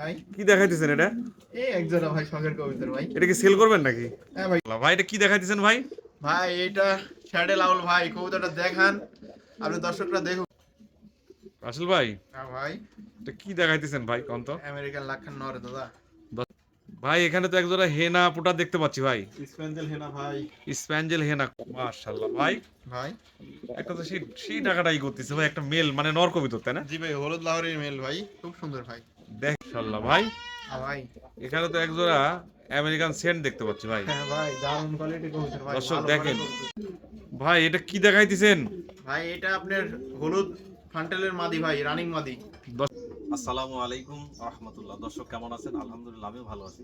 ভাই। কি দেখাইতেছেন এটা? এই একজোড়া ভাই শখের কবিতর ভাই। এটা কি সেল করবেন নাকি? হ্যাঁ ভাই। ভাই এটা কি দেখাইতেছেন ভাই? ভাই এটা শ্যাডে লাউল ভাই কবিতাটা দেখান। আপনি দর্শকরা দেখুন। আসল ভাই হ্যাঁ ভাই। এটা কি দেখাইতেছেন ভাই কন্ত আমেরিকান লাখান নরে দাদা। ভাই এখানে তো একজোড়া হেনা পুটা দেখতে পাচ্ছি ভাই। স্পেন্সেল হেনা ভাই। স্প্যাঞ্জেল হেনা মাশাআল্লাহ ভাই। ভাই। একটা তো সেই সেই টাকাটাই করতেছে ভাই একটা মেল মানে নর কবিতর তাই না? জি ভাই হলুদ লাহোরের মেল ভাই খুব সুন্দর ভাই। দেখ ইনশাআল্লাহ ভাই। হ্যাঁ ভাই। এখানে তো একজোড়া আমেরিকান সেন্ট দেখতে পাচ্ছি ভাই। হ্যাঁ ভাই দারুণ কোয়ালিটি কবিতর ভাই দর্শক দেখেন। ভাই এটা কি দেখাইতেছেন? ভাই এটা আপনার হলুদ ফান্টেলের মাদি ভাই রানিং মাদি। আসসালামু আলাইকুম রহমতুল্লাহ। দর্শক কেমন আছেন? আলহামদুলিল্লাহ আমিও ভালো আছি।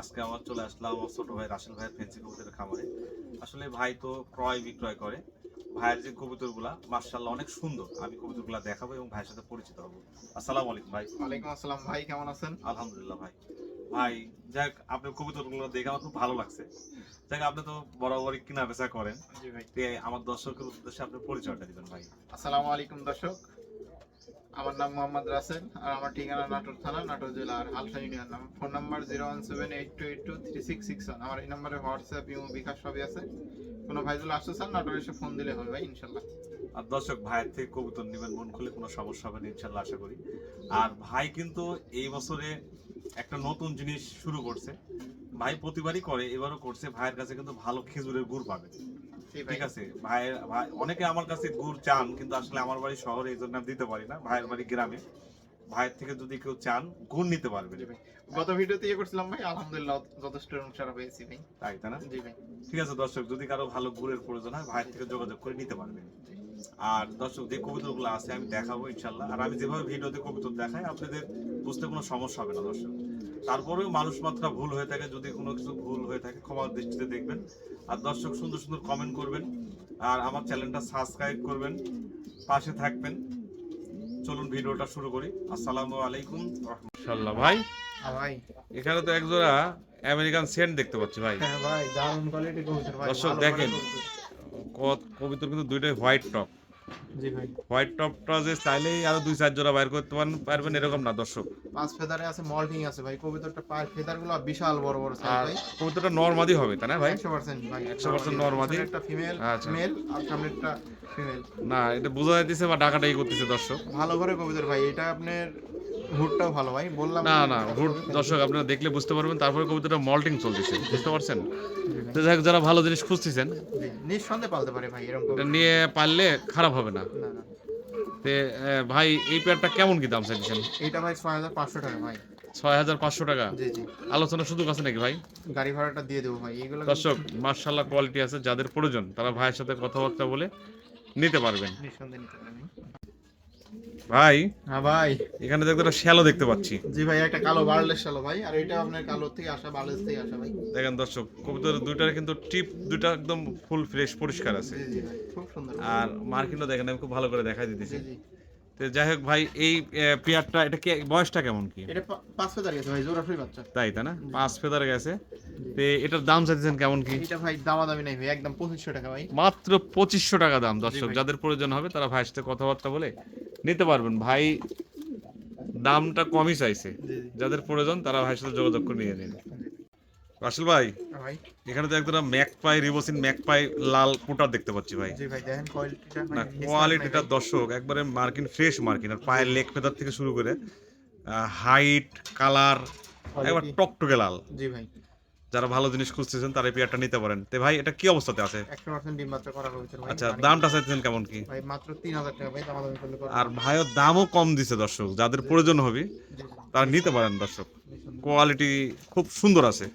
আজকে আমার চলে আসলাম আমার ছোট ভাই রাসেল ভাইয়ের ফেন্সি কবুতরের খামারে। আসলে ভাই তো ক্রয় বিক্রয় করে ভাইয়ের যে কবুতরগুলা মার্শাল্লাহ অনেক সুন্দর। আমি কবুতরগুলা দেখাবো এবং ভাইয়ের সাথে পরিচিত হব। আসসালামু আলাইকুম ভাই। ওয়ালাইকুম আসসালাম ভাই কেমন আছেন? আলহামদুলিল্লাহ ভাই। ভাই যাক আপনার কবুতরগুলো দেখে আমার খুব ভালো লাগছে। যাক আপনি তো বরাবরই কেনা বেচা করেন। জি ভাই। তে আমার দর্শকের উদ্দেশ্যে আপনার পরিচয়টা দিবেন ভাই। আসসালামু আলাইকুম দর্শক। আমার নাম মোহাম্মদ রাসেল, আর আমার ঠিকানা নাটোর থানা, নাটোর জেলা, আর হালসা ইউনিয়ন নাম। Phone number zero one seven eight two eight two three six six one. আমার এই নাম্বারে হোয়াটসঅ্যাপ, ইমো, বিকাশ সবই আছে। কোনো ভাই আসতে চান, নাটোর এসে ফোন দিলে হবে ভাই, ইনশাল্লাহ। আর দর্শক, ভাইয়ের থেকে কবুতর নেবেন, মন খুলে কোনো সমস্যা হবে না, ইনশাল্লাহ আশা করি। আর ভাই কিন্তু এই বছরে একটা নতুন জিনিস শুরু করছে। ভাই প্রতিবারই করে, এবারও করছে। ভাইয়ের কাছে কিন্তু ভালো খেজুরের গুড় পাবে। ঠিক আছে ভাইয়ের ভাই অনেকে আমার কাছে গুড় চান কিন্তু আসলে আমার বাড়ি শহরে এই জন্য দিতে পারি না ভাইয়ের বাড়ি গ্রামে। ভাইয়ের থেকে যদি কেউ চান গুড় নিতে পারবে। গত ভিডিওতে ইয়ে করছিলাম ভাই আলহামদুলিল্লাহ যথেষ্ট অনুসার পেয়েছি ভাই। তাই তাই না? জি ভাই। ঠিক আছে দর্শক যদি কারও ভালো গুড়ের প্রয়োজন হয় ভাইয়ের থেকে যোগাযোগ করে নিতে পারবেন আর দর্শক যে কবিতাগুলো আছে আমি দেখাবো ইনশাল্লাহ আর আমি যেভাবে ভিডিওতে কবিতা দেখাই আপনাদের বুঝতে কোনো সমস্যা হবে না দর্শক। তারপরেও মানুষ মাত্রা ভুল হয়ে থাকে যদি কোনো কিছু ভুল হয়ে থাকে ক্ষমার দৃষ্টিতে দেখবেন। আর দর্শক সুন্দর সুন্দর কমেন্ট করবেন। আর আমার চ্যানেলটা সাবস্ক্রাইব করবেন। পাশে থাকবেন। চলুন ভিডিওটা শুরু করি। আসসালামু আলাইকুম রহমতুল্লাহ। ইনশাআল্লাহ ভাই। হ্যাঁ ভাই। এখানে তো একজোড়া আমেরিকান সেন্ট দেখতে পাচ্ছি ভাই। হ্যাঁ ভাই দারুণ কোয়ালিটি কবুতর ভাই। দর্শক দেখেন। কবিতর। কিন্তু দুইটাই হোয়াইট টপ জি ভাই। হোয়াইট টপটা যে চাইলেই আরও দুই চার জোড়া বাইর করতে পারবেন এরকম না দর্শক। পাঁচ ফেদারে আছে মল্টিং আছে ভাই। কবিতরটা পাঁচ ফেদারগুলো বিশাল বড় বড় সাইজ ভাই। কবিতরটা নর্মাদি হবে তাই না ভাই? 100% ভাই। 100% নরমাদি। একটা ফিমেল। মেল আর সামনেরটা ফিমেল না এটা বোঝা যাইতেছে বা ডাকাটাই করতেছে দর্শক। ভালো করে কবিতর ভাই এটা আপনার হুডটাও ভালো ভাই। বললাম না না দর্শক আপনারা দেখলে বুঝতে পারবেন। তারপরে কবিতাটা মল্টিং চলতেছে বুঝতে পারছেন? যারা ভালো জিনিস খুঁজতেছেন নিঃসন্দেহে পালতে পারে ভাই এরকম এটা নিয়ে পারলে খারাপ হবে না। তে ভাই এই পেয়ারটা কেমন কি দাম চাইছেন? এইটা ভাই ছয় হাজার পাঁচশো টাকা ভাই। ছয় হাজার পাঁচশো টাকা? আলোচনার সুযোগ আছে নাকি ভাই? গাড়ি ভাড়াটা দিয়ে দেবো ভাই এগুলো দর্শক মার্শাল্লাহ কোয়ালিটি আছে যাদের প্রয়োজন তারা ভাইয়ের সাথে কথাবার্তা বলে নিতে পারবেন। নিঃসন্দেহে নিতে পারবেন। ভাই? হ্যাঁ ভাই। এখানে দেখতে একটা শ্যালো দেখতে পাচ্ছি। জি ভাই একটা কালো বার্লের শালো ভাই আর এটা আপনার কালো থেকে আসা বার্লেস থেকে আসা ভাই। দেখেন দর্শক কবুতর দুইটার কিন্তু টিপ দুইটা একদম ফুল ফ্রেশ পরিষ্কার আছে। জি জি ভাই খুব সুন্দর। আর মার্কিনও দেখেন আমি খুব ভালো করে দেখা দিতেছি। জি জি। তো যাই হোক ভাই এই পেয়ারটা এটা কি বয়সটা কেমন কি? এটা পাঁচ ফেদার গেছে ভাই জোড়া ফ্রি বাচ্চা। তাই তাই না? পাঁচ ফেদার গেছে। তো এটার দাম চাইতেছেন কেমন কি? এটা ভাই দামাদামি নাই ভাই একদম পঁচিশশো টাকা ভাই। মাত্র পঁচিশশো টাকা দাম দর্শক যাদের প্রয়োজন হবে তারা ভাইয়ের সাথে কথাবার্তা বলে নিতে পারবেন। ভাই দামটা কমই চাইছে। যাদের প্রয়োজন তারা ভাইয়ের সাথে যোগাযোগ করে নিয়ে নিন। রাসেল ভাই হ্যাঁ ভাই। এখানে তো একদম ম্যাক পাই রিবোসিন ম্যাক পাই লাল পুটার দেখতে পাচ্ছি ভাই। জি ভাই দেখেন কোয়ালিটিটা না কোয়ালিটিটা দর্শক একবারে মার্কিন ফ্রেশ মার্কিন আর পায়ের লেগ ফেদার থেকে শুরু করে হাইট কালার একবার টকটকে লাল। জি ভাই। যারা ভালো জিনিস খুঁজতেছেন তারা এই পেয়ারটা নিতে পারেন। তো ভাই এটা কি অবস্থাতে আছে? একশো পার্সেন্ট ডিম বাচ্চা করা হয়েছে ভাই। আচ্ছা দামটা চাইছেন কেমন কি? ভাই মাত্র তিন হাজার টাকা ভাই করলে আর ভাইও দামও কম দিছে দর্শক। যাদের প্রয়োজন হবে তারা নিতে পারেন দর্শক। কোয়ালিটি খুব সুন্দর আছে।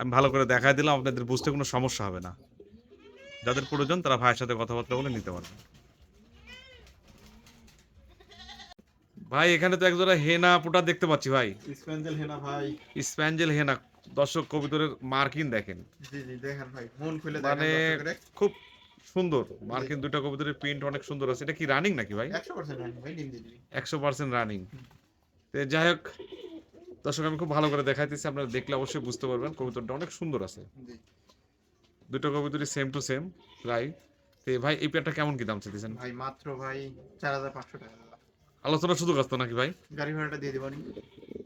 আমি ভালো করে দেখাই দিলাম আপনাদের বুঝতে কোনো সমস্যা হবে না। যাদের প্রয়োজন তারা ভাইয়ের সাথে কথাবার্তা বলে নিতে পারবেন। ভাই এখানে তো একজোড়া হেনা পুটা দেখতে পাচ্ছি ভাই। স্পেন্সেল হেনা ভাই। স্প্যাঞ্জেল হেনা দর্শক কবিতরের মার্কিন দেখেন। জি জি দেখেন ভাই মন খুলে মানে দেখেন দর্শকরে। খুব সুন্দর। মার্কিন দুটো কবিতরের প্রিন্ট অনেক সুন্দর আছে। এটা কি রানিং নাকি ভাই? একশো পার্সেন্ট ভাই ডিম দিয়ে দিবি। একশো পার্সেন্ট রানিং তো যাই হোক দর্শক আমি খুব ভালো করে দেখাইতেছি। আপনারা দেখলে অবশ্যই বুঝতে পারবেন কবিতরটা অনেক সুন্দর আছে। জি। দুটো কবিতরই সেম টু সেম প্রায়। তো ভাই এই পেয়ারটা কেমন কি দাম চাইতেছেন? ভাই মাত্র ভাই চার হাজার পাঁচশো টাকা। দাদা। আলোচনা সুযোগ আসতো নাকি ভাই? গাড়ি ভাড়াটা দিয়ে দিবানি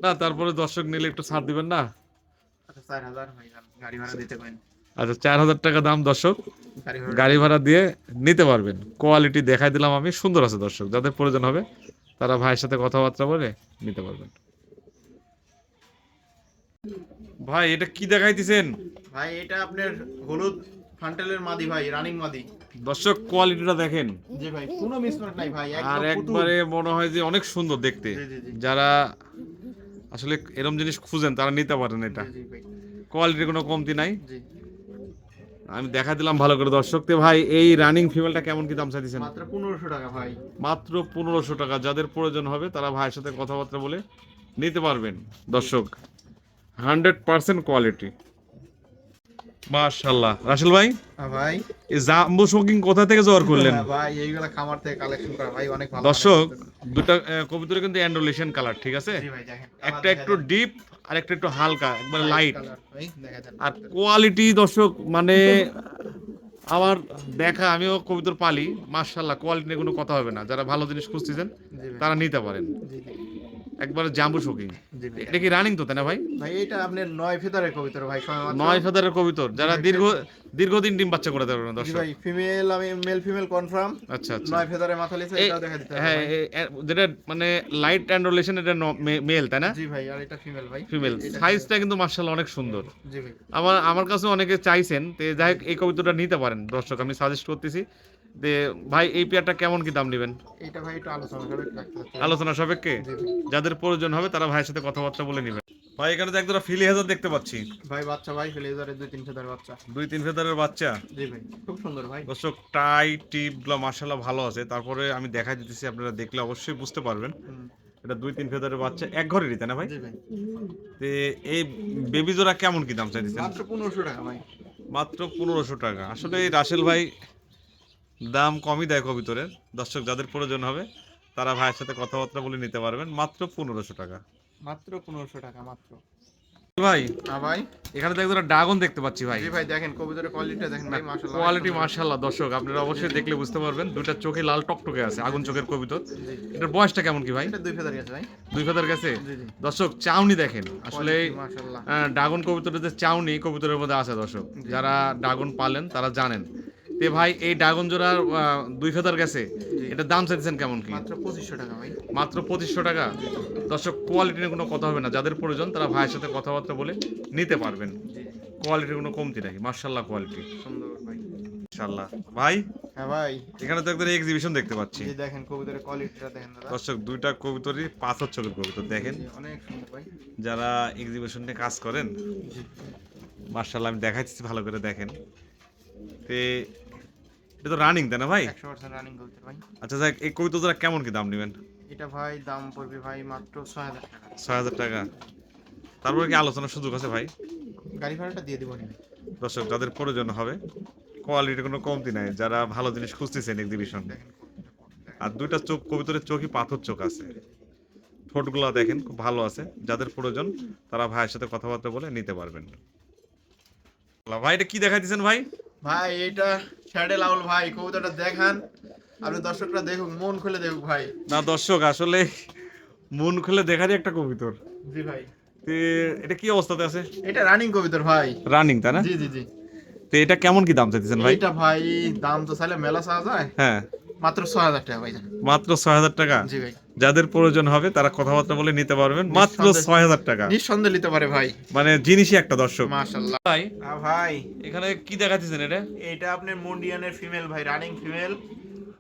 না তারপরে দর্শক নিলে একটু ছাড় দিবেন না? আচ্ছা চার হাজার আচ্ছা চার হাজার টাকা দাম দর্শক। গাড়ি ভাড়া দিয়ে নিতে পারবেন। কোয়ালিটি দেখাই দিলাম আমি সুন্দর আছে দর্শক। যাদের প্রয়োজন হবে তারা ভাইয়ের সাথে কথাবার্তা বলে নিতে পারবেন। ভাই এটা কি দেখাইতেছেন? ভাই এটা আপনার হলুদ ফান্টেলের মাদি ভাই রানিং মাদি। দর্শক কোয়ালিটিটা দেখেন। জি ভাই কোনো মিসমার্ক নাই ভাই আর একবারে মনে হয় যে অনেক সুন্দর দেখতে। যারা আসলে এরম জিনিস খুঁজেন তারা নিতে পারেন এটা। কোয়ালিটির কোনো কমতি নাই। আমি দেখা দিলাম ভালো করে দর্শককে ভাই এই রানিং ফিমেলটা কেমন কি দাম চাইছেন মাত্র পনেরোশো টাকা ভাই। মাত্র পনেরোশো টাকা। যাদের প্রয়োজন হবে তারা ভাইয়ের সাথে কথাবার্তা বলে নিতে পারবেন। দর্শক হান্ড্রেড পার্সেন্ট কোয়ালিটি মাশাল্লাহ রাসেল ভাই? হ্যাঁ ভাই। এই জাম্বো শোকিং কোথা থেকে জোয়ার করলেন? হ্যাঁ ভাই এইগুলা খামার থেকে কালেকশন করা ভাই অনেক ভালো দর্শক দুটা কবিতরে কিন্তু অ্যান্ডোলেশন কালার ঠিক আছে? একটা একটু ডিপ আর একটা একটু হালকা একবার লাইট আর কোয়ালিটি দর্শক মানে আমার দেখা আমিও কবিতর পালি মার্শাল্লাহ কোয়ালিটি নিয়ে কোনো কথা হবে না। যারা ভালো জিনিস খুঁজতেছেন তারা নিতে পারেন। একবারে জাম্বু শোকিং এটা কি রানিং তো তাই না ভাই? ভাই এটা আপনার নয় ফেদারের কবিতর ভাই নয় ফেদারের কবিতর। যারা দীর্ঘ দীর্ঘদিন ডিম বাচ্চা করে দেবেন জি দর্শক। ভাই ফিমেল আমি মেল ফিমেল কনফার্ম আচ্ছা আচ্ছা। নয় ফেদারের মাথা এই- এটাও দেখা দিতে হ্যাঁ যেটা মানে লাইট অ্যান্ড রিলেশন এটা মেল তাই না? জি ভাই আর এটা ফিমেল ভাই। ফিমেল এটা- সাইজটা কিন্তু মার্শাল্লাহ অনেক সুন্দর। জি ভাই। আমার আমার কাছে অনেকে চাইছেন তো যাই হোক এই কবিতাটা নিতে পারেন দর্শক আমি সাজেস্ট করতেছি। যে ভাই এই পেয়ারটা কেমন কি দাম নেবেন? এটা ভাই একটু আলোচনা হচ্ছে আলোচনা সাপেক্ষে? যাদের প্রয়োজন হবে তারা ভাইয়ের সাথে কথাবার্তা বলে নেবেন। ভাই এখানে তো একদম ফিলি হাজার দেখতে পাচ্ছি। ভাই বাচ্চা ভাই ফেলেজারের দুই তিন ফেদার বাচ্চা। দুই তিন ফেদারের বাচ্চা? জি ভাই খুব সুন্দর ভাই। দর্শক টাই টিপগুলো মার্শাল্লাহ ভালো আছে। তারপরে আমি দেখাই দিতেছি আপনারা দেখলে অবশ্যই বুঝতে পারবেন। এটা দুই তিন ফেদারের বাচ্চা এক ঘরেরই তাই না ভাই? ভাই। তে এই বেবি জোড়া কেমন কি দাম চাইতেছেন? মাত্র পনেরোশো টাকা ভাই। মাত্র পনেরোশো টাকা। আসলে এই রাসেল ভাই দাম কমই দেয় কবিতরের দর্শক যাদের প্রয়োজন হবে তারা ভাইয়ের সাথে কথাবার্তা বলে নিতে পারবেন। মাত্র পনেরোশো টাকা। মাত্র পনেরোশো টাকা মাত্র। ভাই হ্যাঁ ভাই। এখানে তো একজন ড্রাগন দেখতে পাচ্ছি ভাই। ভাই দেখেন কবিতরের কোয়ালিটিটা দেখেন ভাই মাশাআল্লাহ। কোয়ালিটি দর্শক আপনারা অবশ্যই দেখলে বুঝতে পারবেন দুইটা চোখে লাল টকটকে আছে আগুন চোখের কবিতর। এটার বয়সটা কেমন কি ভাই? এটা দুই ফেদার আছে ভাই। দুই ফেদার গেছে? দর্শক চাউনি দেখেন। আসলে মাশাআল্লাহ। ড্রাগন কবুতরের যে চাউনি কবুতরের মধ্যে আছে দর্শক। যারা ড্রাগন পালেন তারা জানেন। তে ভাই এই ড্রাগন জোড়ার দুই ফেদার গেছে। এটার দাম চাইছেন কেমন কি? মাত্র পঁচিশশো টাকা ভাই। মাত্র পঁচিশশো টাকা? দর্শক কোয়ালিটি নিয়ে কোনো কথা হবে না। যাদের প্রয়োজন তারা ভাইয়ের সাথে কথাবার্তা বলে নিতে পারবেন। জি। কোয়ালিটির কোনো কমতি নাই। মার্শাল্লাহ কোয়ালিটি সুন্দর ভাই। হ্যাঁ ভাই। এখানে তো একদম এক্সিবিশন দেখতে পাচ্ছি। দেখেন কবিতরের কোয়ালিটিটা দেখেন দাদা। দর্শক দুইটা কবিতরই পাথর চোখের কবিতর দেখেন। অনেক সুন্দর ভাই। যারা এক্সিবিশন নিয়ে কাজ করেন আমি ভালো করে দেখেন। তে এটা তো রানিং তাই না ভাই? একশো পার্সেন্ট রানিং কবিতর ভাই। আচ্ছা যাক এই কবিতাটা কেমন কি দাম নেবেন? এটা ভাই দাম পড়বে ভাই মাত্র ছয় হাজার টাকা। ছয় হাজার টাকা। তারপরে কি আলোচনার সুযোগ আছে ভাই? গাড়ি ভাড়াটা দিয়ে দেবো দর্শক যাদের প্রয়োজন হবে কোয়ালিটির কোনো কমতি নাই। যারা ভালো জিনিস খুঁজতেছেন এক্সিবিশন আর দুইটা চোখ কবিতরের চোখই পাথর চোখ আছে। ঠোঁটগুলো দেখেন খুব ভালো আছে। যাদের প্রয়োজন তারা ভাইয়ের সাথে কথাবার্তা বলে নিতে পারবেন। ভাই এটা কি দেখাইতেছেন ভাই? ভাই এটা শ্যাডেল আউল ভাই কবিতাটা দেখান। আপনি দর্শকরা দেখুক মন খুলে দেখুক ভাই। না দর্শক আসলে মন খুলে দেখারই একটা কবিতর জি ভাই। এটা কি অবস্থাতে আছে? এটা রানিং কবিতর ভাই। রানিং তাই না? জি জি জি। তো এটা কেমন কি দাম চাইতেছেন ভাই? এটা ভাই দাম তো চাইলে মেলা চাওয়া যায়। হ্যাঁ। মাত্র ছয় হাজার টাকা ভাই। মাত্র ছয় হাজার টাকা? জি ভাই। যাদের প্রয়োজন হবে তারা কথাবার্তা বলে নিতে পারবেন। মাত্র ছয় হাজার টাকা। নিঃসন্দেহে নিতে পারে ভাই। মানে জিনিসই একটা দর্শক। মাশাল্লাহ ভাই ভাই। এখানে কি দেখাচ্ছেন এটা? এটা আপনার মন্ডিয়ানের ফিমেল ভাই রানিং ফিমেল।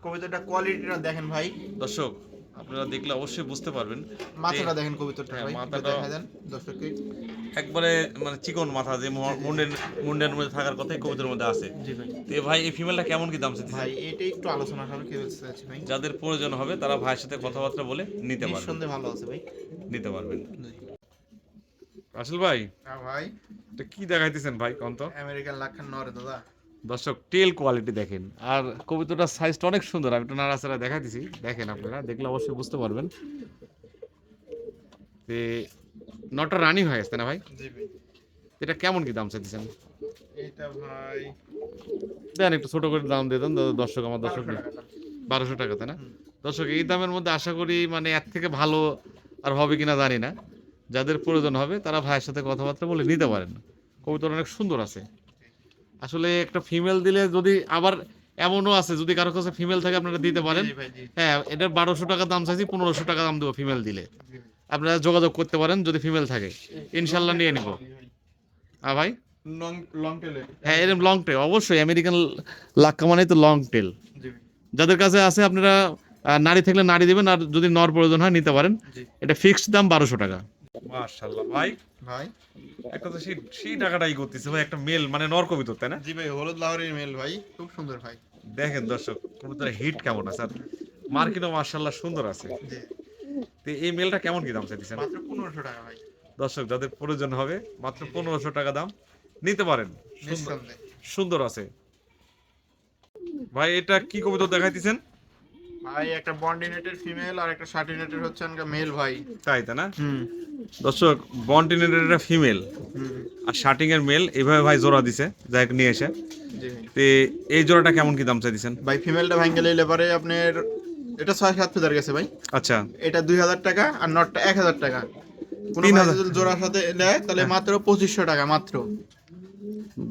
কবিতাটা কোয়ালিটিটা দেখেন ভাই। দর্শক আপনারা দেখলে অবশ্যই বুঝতে পারবেন মাথাটা দেখেন কবিতাটা হ্যাঁ, ভাই মাথাটা- দেখা দেন দর্শককে। একবারে মানে চিকন মাথা যে মুন্ডের মুন্ডের মধ্যে থাকার কথাই কবিতার মধ্যে আছে। জি ভাই। তো ভাই এই ফিমেলটা কেমন কি দাম চাইছে ভাই এটা একটু আলোচনা হবে কি চাচ্ছি ভাই? যাদের প্রয়োজন হবে তারা ভাইয়ের সাথে কথাবার্তা বলে নিতে পারবেন নিঃসন্দেহে ভালো আছে ভাই। নিতে পারবেন। আসল ভাই হ্যাঁ ভাই। এটা কি দেখাইতেছেন ভাই কন্ত? আমেরিকান লাখান নরে দাদা। দর্শক টেল কোয়ালিটি দেখেন। আর কবিতাটার সাইজটা অনেক সুন্দর আমি একটু নাড়াচাড়া দেখা দিছি দেখেন আপনারা দেখলে অবশ্যই বুঝতে পারবেন। তে নটা রানিং হয়ে আসছে না ভাই? এটা কেমন কি দাম চাইতেছেন? এটা ভাই দেন একটু ছোট করে দাম দিয়ে দেন দর্শক আমার দর্শক বারোশো টাকা। দাম। বারোশো টাকা তাই না? দর্শক এই দামের মধ্যে আশা করি মানে এর থেকে ভালো আর হবে কিনা জানি না। যাদের প্রয়োজন হবে তারা ভাইয়ের সাথে কথাবার্তা বলে নিতে পারেন। কবিতা অনেক সুন্দর আছে। আসলে একটা ফিমেল দিলে যদি আবার এমনও আছে যদি কারও কাছে ফিমেল থাকে আপনারা দিতে পারেন। হ্যাঁ এটার বারোশো টাকা দাম চাইছি পনেরোশো টাকা দাম দেবো ফিমেল দিলে। আপনারা যোগাযোগ করতে পারেন যদি ফিমেল থাকে। ইনশাল্লাহ নিয়ে নিব। হ্যাঁ ভাই? লং লং টেলে হ্যাঁ এরকম লং টেল অবশ্যই। আমেরিকান লাক্কা মানে তো লং টেল যাদের কাছে আছে আপনারা নারী থাকলে নারী দেবেন আর যদি নর প্রয়োজন হয় নিতে পারেন। এটা ফিক্সড দাম বারোশো টাকা। মাশাল্লাহ ভাই ভাই। একটা তো সেই সেই টাকাটাই করতেছে ভাই একটা মেল মানে নর কবিতর তাই না? জি ভাই হলুদ লাহোরের মেল ভাই খুব সুন্দর ভাই। দেখেন দর্শক কবুতরের হিট কেমন আছে আর মার্কেটও মার্শাল্লাহ সুন্দর আছে। তো এই মেলটা কেমন কি দাম চাইতেছেন? মাত্র পনেরোশো টাকা ভাই। দর্শক যাদের প্রয়োজন হবে মাত্র পনেরোশো টাকা দাম নিতে পারেন। সুন্দর সুন্দর আছে। ভাই এটা কি কবিতর দেখাইতেছেন? ভাই একটা বন্ডিনেটের ফিমেল আর একটা শার্টিনেটের হচ্ছে মেল ভাই। তাই তাই না? দর্শক বন্টিনেটের একটা ফিমেল আর শার্টিং এর মেল এইভাবে ভাই জোড়া দিছে যাই হোক নিয়ে এসে। তে এই জোড়াটা কেমন কি দাম চাইতেছেন? ভাই ফিমেলটা ভাঙ্গে লইলে পরে আপনার এটা ছয় সাত হাজার গেছে ভাই। আচ্ছা। এটা দুই হাজার টাকা আর নটটা এক হাজার টাকা। কোনো জোড়ার সাথে নেয় তাহলে মাত্র পঁচিশশো টাকা মাত্র।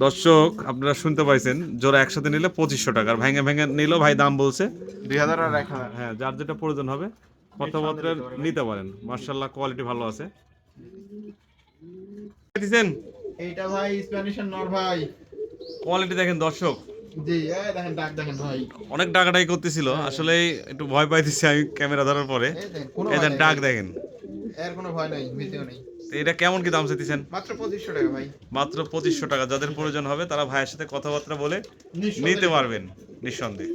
দর্শক আপনারা শুনতে পাইছেন জোড়া একসাথে নিলে পঁচিশশো টাকা। আর ভেঙে ভেঙে নিলেও ভাই দাম বলছে। দুই হাজার আর এক হাজার। হ্যাঁ যার যেটা প্রয়োজন হবে কথাবার্তা নিতে পারেন। মার্শাল্লাহ কোয়ালিটি ভালো আছে। দিছেন? এইটা ভাই স্প্যানিশের নর ভাই। কোয়ালিটি দেখেন দর্শক। জি দেখেন ডাক দেখেন ভাই। অনেক ডাকাটাই করতেছিল আসলে একটু ভয় পাইতেছি আমি ক্যামেরা ধরার পরে। এই ডাক দেখেন। এর কোনো ভয় নাই ভীতিও নেই। এটা কেমন কি দাম চাইতেছেন? মাত্র পঁচিশশো টাকা ভাই। মাত্র পঁচিশশো টাকা। যাদের প্রয়োজন হবে তারা ভাইয়ের সাথে কথাবার্তা বলে নিতে পারবেন নিঃসন্দেহে।